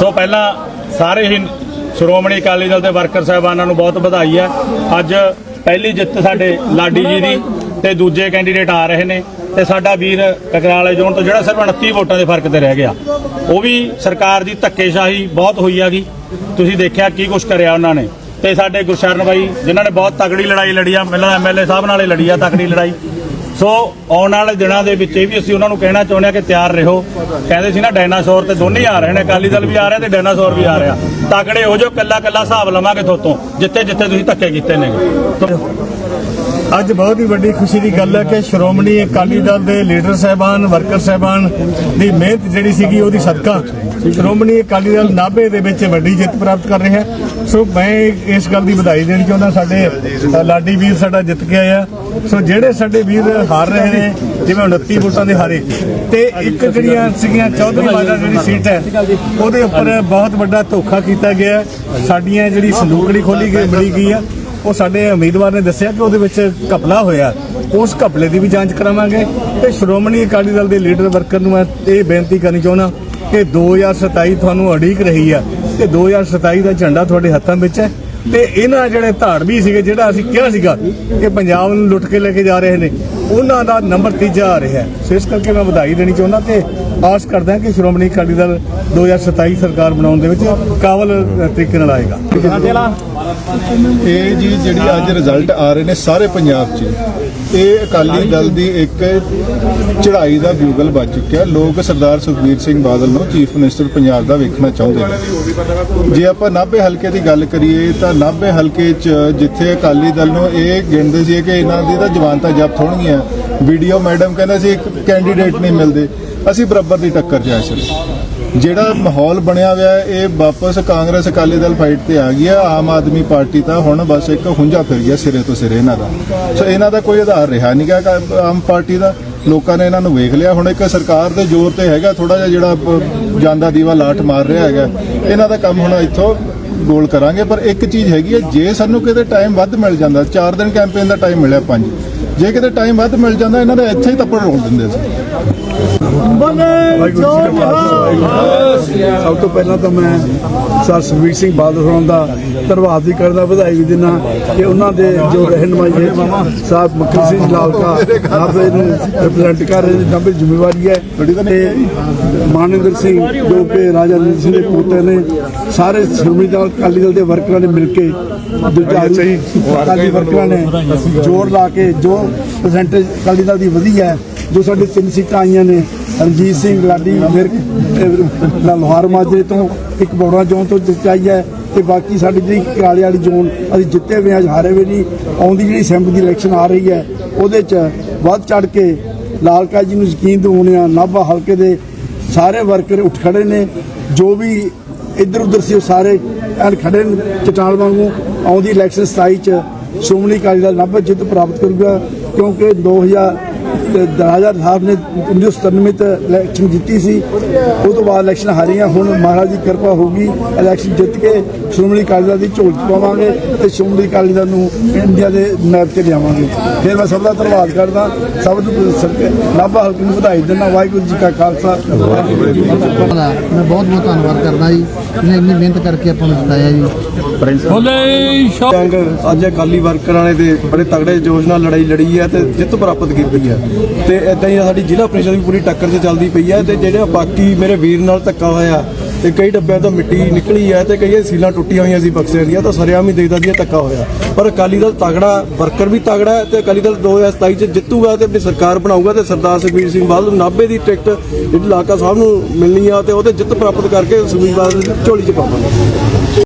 ਸੋ ਪਹਿਲਾਂ ਸਾਰੇ ਹੀ ਸ਼੍ਰੋਮਣੀ ਅਕਾਲੀ ਦਲ ਦੇ ਵਰਕਰ ਸਾਹਿਬਾਨਾਂ ਨੂੰ ਬਹੁਤ ਵਧਾਈ ਹੈ। ਅੱਜ ਪਹਿਲੀ ਜਿੱਤ ਸਾਡੇ ਲਾਡੀ ਜੀ ਦੀ ਤੇ ਦੂਜੇ ਕੈਂਡੀਡੇਟ ਆ ਰਹੇ ਨੇ ਤੇ ਸਾਡਾ ਵੀਰ ਕਕਰਾਲੇ ਜ਼ੋਨ ਤੋਂ ਜਿਹੜਾ ਸਿਰਫ 29 ਵੋਟਾਂ ਦੇ ਫ਼ਰਕ ਤੇ ਰਹਿ ਗਿਆ, ਉਹ ਵੀ ਸਰਕਾਰ ਦੀ ਧੱਕੇਸ਼ਾਹੀ ਬਹੁਤ ਹੋਈ ਹੈਗੀ। ਤੁਸੀਂ ਦੇਖਿਆ ਕੀ ਕੁਛ ਕਰਿਆ ਉਹਨਾਂ ਨੇ। ਤੇ ਸਾਡੇ ਗੁਰਸ਼ਰਨ ਬਾਈ, ਜਿਨ੍ਹਾਂ ਨੇ ਬਹੁਤ ਤਗੜੀ ਲੜਾਈ ਲੜੀ ਆ, ਪਹਿਲਾਂ ਐਮਐਲਏ ਸਾਹਿਬ ਨਾਲੇ ਲੜੀ ਆ ਤਗੜੀ ਲੜਾਈ। ਸੋ ਆਉਣ ਵਾਲੇ ਦਿਨਾਂ ਦੇ ਵਿੱਚ ਇਹ ਵੀ ਅਸੀਂ ਉਹਨਾਂ ਨੂੰ ਕਹਿਣਾ ਚਾਹੁੰਦੇ ਹਾਂ ਕਿ ਤਿਆਰ ਰਹੋ। ਕਹਿੰਦੇ ਸੀ ਨਾ, ਡਾਇਨਾਸੌਰ ਤੇ ਦੋਨੇ ਆ ਰਹੇ ਨੇ, ਅਕਾਲੀ ਦਲ ਵੀ ਆ ਰਿਹਾ ਤੇ ਡਾਇਨਾਸੌਰ ਵੀ ਆ ਰਿਹਾ। ਤਕੜੇ ਹੋ ਜੋ ਕੱਲਾ ਕੱਲਾ ਹਿਸਾਬ ਲਵਾਂਗੇ ਥੋਤੋਂ ਜਿੱਥੇ ਜਿੱਥੇ ਤੁਸੀਂ ਧੱਕੇ ਕੀਤੇ ਨੇ ਅੱਜ ਬਹੁਤ ਹੀ ਵੱਡੀ ਖੁਸ਼ੀ ਦੀ ਗੱਲ ਹੈ ਕਿ ਸ਼੍ਰੋਮਣੀ ਅਕਾਲੀ ਦਲ ਦੇ ਲੀਡਰ ਸਾਹਿਬਾਨ, ਵਰਕਰ ਸਾਹਿਬਾਨ ਦੀ ਮਿਹਨਤ ਜਿਹੜੀ ਸੀਗੀ ਉਹਦੀ ਸਦਕਾ ਸ਼੍ਰੋਮਣੀ ਅਕਾਲੀ ਦਲ ਨਾਭੇ ਦੇ ਵਿੱਚ ਵੱਡੀ ਜਿੱਤ ਪ੍ਰਾਪਤ ਕਰ ਰਿਹਾ ਸੋ ਮੈਂ ਇਸ ਗੱਲ ਦੀ ਵਧਾਈ ਦੇਣੀ ਚਾਹੁੰਦਾ ਸਾਡੇ ਲਾਡੀ ਵੀਰ ਸਾਡਾ ਜਿੱਤ ਕੇ ਆਇਆ। ਸੋ ਜਿਹੜੇ ਸਾਡੇ ਵੀਰ ਹਾਰ ਰਹੇ ਨੇ, ਜਿਵੇਂ 29 ਵੋਟਾਂ ਦੇ ਹਾਰੇ, ਤੇ ਇੱਕ ਜਿਹੜੀਆਂ ਸੀਗੀਆਂ ਚੌਧਰੀ ਮਾਜਰਾ ਜਿਹੜੀ ਸੀਟ ਹੈ, ਉਹਦੇ ਉੱਪਰ ਬਹੁਤ ਵੱਡਾ ਧੋਖਾ ਕੀਤਾ ਗਿਆ। ਸਾਡੀਆਂ ਜਿਹੜੀ ਸੰਦੂਕੜੀ ਖੋਲੀ ਗਈ ਬੜੀ ਗਈ ਆ। ਉਹ ਸਾਡੇ ਉਮੀਦਵਾਰ ਨੇ ਦੱਸਿਆ ਕਿ ਉਹਦੇ ਵਿੱਚ ਘਪਲਾ ਹੋਇਆ। ਉਸ ਘਪਲੇ ਦੀ ਵੀ ਜਾਂਚ ਕਰਾਵਾਂਗੇ। ਤੇ ਸ਼੍ਰੋਮਣੀ ਅਕਾਲੀ ਦਲ ਦੇ ਲੀਡਰ ਵਰਕਰ ਨੂੰ ਮੈਂ ਇਹ ਬੇਨਤੀ ਕਰਨੀ ਚਾਹੁੰਦਾ ਕਿ 2027 ਤੁਹਾਨੂੰ ਅੜੀਕ ਰਹੀ ਆ ਤੇ 2027 ਦਾ ਝੰਡਾ ਤੁਹਾਡੇ ਹੱਥਾਂ ਵਿੱਚ ਹੈ। ਤੇ ਇਹਨਾਂ ਜਿਹੜੇ ਧਾੜਵੀ ਸੀਗੇ, ਜਿਹੜਾ ਅਸੀਂ ਕਿਹਾ ਸੀਗਾ ਕਿ ਪੰਜਾਬ ਨੂੰ ਲੁੱਟ ਕੇ ਲੈ ਕੇ ਜਾ ਰਹੇ ਨੇ ਉਹਨਾਂ ਦਾ ਨੰਬਰ ਤੀਜਾ ਆ ਰਿਹਾ ਹੈ। ਸੋ ਇਸ ਕਰਕੇ ਮੈਂ ਵਧਾਈ ਦੇਣੀ ਚਾਹੁੰਦਾ ਤੇ ਆਸ ਕਰਦਾ ਕਿ ਸ਼੍ਰੋਮਣੀ ਅਕਾਲੀ ਦਲ 2027 ਸਰਕਾਰ ਬਣਾਉਣ ਦੇ ਵਿੱਚ ਕਾਬਲ ਤਰੀਕੇ ਨਾਲ ਆਏਗਾ। ਇਹ ਜੀ ਜਿਹੜੀ ਅੱਜ ਰਿਜ਼ਲਟ ਆ ਰਹੇ ਨੇ ਸਾਰੇ ਪੰਜਾਬ 'ਚ, ਇਹ ਅਕਾਲੀ ਦਲ ਦੀ ਇੱਕ ਚੜ੍ਹਾਈ ਦਾ ਬਿਊਗਲ ਵੱਜ ਚੁੱਕਿਆ ਲੋਕ ਸਰਦਾਰ ਸੁਖਬੀਰ ਸਿੰਘ ਬਾਦਲ ਨੂੰ ਚੀਫ ਮਿਨਿਸਟਰ ਪੰਜਾਬ ਦਾ ਵੇਖਣਾ ਚਾਹੁੰਦੇ ਨੇ। ਜੇ ਆਪਾਂ ਨਾਭੇ ਹਲਕੇ ਦੀ ਗੱਲ ਕਰੀਏ ਤਾਂ ਨਾਭੇ ਹਲਕੇ 'ਚ ਜਿੱਥੇ ਅਕਾਲੀ ਦਲ ਨੂੰ ਇਹ ਗਿਣਦੇ ਸੀ ਕਿ ਇਹਨਾਂ ਦੀ ਤਾਂ ਜਵਾਨਤਾ ਜ਼ਬਤ ਹੋਣਗੀਆਂ ਵੀਡੀਓ ਮੈਡਮ ਕਹਿੰਦਾ ਸੀ ਇੱਕ ਕੈਂਡੀਡੇਟ ਨਹੀਂ ਮਿਲਦੇ। ਅਸੀਂ ਬਰਾਬਰ ਦੀ ਟੱਕਰ 'ਚ ਆ ਚਲੇ ਜਿਹੜਾ ਮਾਹੌਲ ਬਣਿਆ ਹੋਇਆ, ਇਹ ਵਾਪਸ ਕਾਂਗਰਸ ਅਕਾਲੀ ਦਲ ਫਾਈਟ ਤੇ ਆ ਗਈ ਆਮ ਆਦਮੀ ਪਾਰਟੀ ਤਾਂ ਹੁਣ ਬਸ ਇੱਕ ਹੁੰਜਾ ਫਿਰ ਗਿਆ ਸਿਰੇ ਤੋਂ ਸਿਰੇ ਇਹਨਾਂ ਦਾ। ਸੋ ਇਹਨਾਂ ਦਾ ਕੋਈ ਆਧਾਰ ਰਿਹਾ ਨਹੀਂ ਗਾ ਆਮ ਪਾਰਟੀ ਦਾ। ਲੋਕਾਂ ਨੇ ਇਹਨਾਂ ਨੂੰ ਵੇਖ ਲਿਆ। ਹੁਣ ਇੱਕ ਸਰਕਾਰ ਦੇ ਜ਼ੋਰ ਤੇ ਹੈਗਾ ਥੋੜਾ ਜਿਹਾ ਜਿਹੜਾ ਜਾਂਦਾ ਦੀਵਾ ਲਾਟ ਮਾਰ ਰਿਹਾ ਹੈਗਾ। ਇਹਨਾਂ ਦਾ ਕੰਮ ਹੁਣ ਇੱਥੋਂ ਗੋਲ ਕਰਾਂਗੇ। ਪਰ ਇੱਕ ਚੀਜ਼ ਹੈਗੀ ਹੈ, ਜੇ ਸਾਨੂੰ ਕਿਤੇ ਟਾਈਮ ਵੱਧ ਮਿਲ ਜਾਂਦਾ 4 ਦਿਨ ਕੈਂਪੇਨ ਦਾ ਟਾਈਮ ਮਿਲਿਆ 5 ਜੇ ਕਿਤੇ ਟਾਈਮ ਵੱਧ ਮਿਲ ਜਾਂਦਾ ਇਹਨਾਂ ਦੇ ਇੱਥੇ ਹੀ ਤੱਪੜ ਰੋਲ ਦਿੰਦੇ ਸੀ। ਸਭ ਤੋਂ ਪਹਿਲਾਂ ਤਾਂ ਮੈਂ ਸਰ ਸੁਖਬੀਰ ਸਿੰਘ ਬਾਦਲ ਹੋਰਾਂ ਦਾ ਧੰਨਵਾਦ ਵੀ ਕਰਦਾ ਵਧਾਈ ਵੀ ਦਿੰਦਾ ਕਿ ਉਹਨਾਂ ਦੇ ਜੋ ਰਹਿਨਮਾਈ ਹੈ ਸਾਹਿਬ ਮੱਖਣ ਸਿੰਘ ਲਾਲਕਾ ਨਾਭੇ ਨੂੰ ਰਿਪਰੈਜ਼ੈਂਟ ਕਰ ਰਹੇ ਨੇ ਦੀ ਜ਼ਿੰਮੇਵਾਰੀ ਹੈ। ਤੇ ਮਾਨਿੰਦਰ ਸਿੰਘ ਜੋ ਕਿ ਰਾਜਾ ਰਣਜੀਤ ਸਿੰਘ ਦੇ ਪੋਤੇ ਨੇ ਸਾਰੇ ਸ਼੍ਰੋਮਣੀ ਦਲ ਅਕਾਲੀ ਦਲ ਦੇ ਵਰਕਰਾਂ ਨੇ ਮਿਲ ਕੇ ਦੁਜਾਰੀ ਅਕਾਲੀ ਵਰਕਰਾਂ ਨੇ ਜੋਰ ਲਾ ਕੇ ਜੋ ਪਰਸੈਂਟੇਜ ਅਕਾਲੀ ਦਲ ਦੀ ਵਧੀ ਹੈ ਜੋ ਸਾਡੇ ਤਿੰਨ ਸੀਟਾਂ ਆਈਆਂ ਨੇ, ਰਣਜੀਤ ਸਿੰਘ, ਲਾਡੀ, ਮਿਰਕ ਲੋਹਾਰ ਮਾਜਰੇ ਤੋਂ, ਇੱਕ ਬੌੜਾ ਜ਼ੋਨ ਤੋਂ ਜਿੱਤਾਈ ਹੈ ਤੇ ਬਾਕੀ ਸਾਡੀ ਜਿਹੜੀ ਕਰਾਲੇ ਵਾਲੀ ਜ਼ੋਨ, ਅਸੀਂ ਜਿੱਤੇ ਹੋਏ ਹਾਂ, ਅੱਜ ਹਾਰੇ ਹੋਏ ਨਹੀਂ, ਆਉਂਦੀ ਜਿਹੜੀ ਅਸੈਂਬਲੀ ਦੀ ਇਲੈਕਸ਼ਨ ਆ ਰਹੀ ਹੈ, ਉਹਦੇ 'ਚ ਵੱਧ ਚੜ ਕੇ ਲਾਲਕਾ ਜੀ ਨੂੰ ਯਕੀਨ ਦਿਵਾਉਣੇ ਆ ਨਾਭਾ ਹਲਕੇ ਦੇ ਸਾਰੇ ਵਰਕਰ ਉੱਠ ਖੜੇ ਨੇ, ਜੋ ਵੀ ਇੱਧਰ ਉੱਧਰ ਸੀ ਉਹ ਸਾਰੇ ਐਨ ਖੜੇ ਨੇ, ਚਟਾਨ ਵਾਂਗੂ ਆਉਂਦੀ ਇਲੈਕਸ਼ਨ 27 ਚ, ਸ਼੍ਰੋਮਣੀ ਅਕਾਲੀ ਦਲ ਨਾਭਾ ਜਿੱਤ ਪ੍ਰਾਪਤ ਕਰੂਗਾ, ਕਿਉਂਕਿ 2000 ਤੇ ਰਾਜਾ ਸਾਹਿਬ ਨੇ 1997 ਤੇ ਇਲੈਕਸ਼ਨ ਜਿੱਤੀ ਸੀ। ਉਹ ਤੋਂ ਬਾਅਦ ਇਲੈਕਸ਼ਨ ਹਾਰੀਆਂ। ਹੁਣ ਮਹਾਰਾਜ ਦੀ ਕਿਰਪਾ ਹੋਊਗੀ। ਇਲੈਕਸ਼ਨ ਜਿੱਤ ਕੇ ਸ਼੍ਰੋਮਣੀ ਅਕਾਲੀ ਦਲ ਦੀ ਝੋਲ 'ਚ ਪਾਵਾਂਗੇ ਤੇ ਸ਼੍ਰੋਮਣੀ ਅਕਾਲੀ ਦਲ ਨੂੰ ਇੰਡੀਆ ਦੇ ਮੈਪ ਤੇ ਲਿਆਵਾਂਗੇ। ਫਿਰ ਮੈਂ ਸਭ ਦਾ ਧੰਨਵਾਦ ਕਰਦਾ। ਸਭ ਨੂੰ ਲਾਭਾ ਨਾਭਾ ਹਲਕੇ ਨੂੰ ਵਧਾਈ ਦਿੰਦਾ। ਵਾਹਿਗੁਰੂ ਜੀ ਕਾ ਖਾਲਸਾ। ਵਾਹਿਗੁਰੂ ਜੀ ਕੀ ਮੈਂ ਬਹੁਤ ਬਹੁਤ ਧੰਨਵਾਦ ਕਰਦਾ ਜੀ। ਇਹਨੇ ਇੰਨੀ ਮਿਹਨਤ ਕਰਕੇ ਆਪਾਂ ਨੂੰ ਜਿਤਾਇਆ ਜੀ। ਜੰਗ ਅੱਜ ਅਕਾਲੀ ਵਰਕਰਾਂ ਨੇ ਤੇ ਬੜੇ ਤਗੜੇ ਜੋਸ਼ ਨਾਲ ਲੜਾਈ ਲੜੀ ਹੈ ਤੇ ਜਿੱਤ ਪ੍ਰਾਪਤ ਕੀਤੀ ਹੈ। ਤੇ ਇਦਾਂ ਹੀ ਸਾਡੀ ਜ਼ਿਲ੍ਹਾ ਪ੍ਰੀਸ਼ਦ ਵੀ ਪੂਰੀ ਟੱਕਰ 'ਚ ਚੱਲਦੀ ਪਈ ਹੈ ਤੇ ਜਿਹੜੇ ਬਾਕੀ ਮੇਰੇ ਵੀਰ ਨਾਲ ਧੱਕਾ ਹੋਇਆ ਤੇ ਕਈ ਡੱਬਿਆਂ ਤੋਂ ਮਿੱਟੀ ਨਿਕਲੀ ਹੈ ਤੇ ਕਈ ਸੀਲਾਂ ਟੁੱਟੀਆਂ ਹੋਈਆਂ ਸੀ ਬਕਸਿਆਂ ਦੀਆਂ ਤਾਂ ਸਰਿਆਮ ਹੀ ਦੇਖਦਾ ਜੀ ਧੱਕਾ ਹੋਇਆ। ਪਰ ਅਕਾਲੀ ਦਲ ਤਗੜਾ ਵਰਕਰ ਵੀ ਤਗੜਾ ਹੈ ਤੇ ਅਕਾਲੀ ਦਲ 2027 ਚ ਜਿੱਤੂਗਾ ਤੇ ਆਪਣੀ ਸਰਕਾਰ ਬਣਾਊਗਾ ਤੇ ਸਰਦਾਰ ਸੁਖਬੀਰ ਸਿੰਘ ਬਾਦਲ ਨੂੰ 90 ਦੀ ਟਿਕਟ ਜਿਹੜੀ ਲਾਕਾ ਸਾਹਿਬ ਨੂੰ ਮਿਲਣੀ ਆ ਤੇ ਉਹਤੇ ਜਿੱਤ ਪ੍ਰਾਪਤ ਕਰਕੇ ਸੁਖਬੀਰ ਬਾਦਲ ਦੀ ਝੋਲੀ 'ਚ ਪਾਵਾਂਗੇ।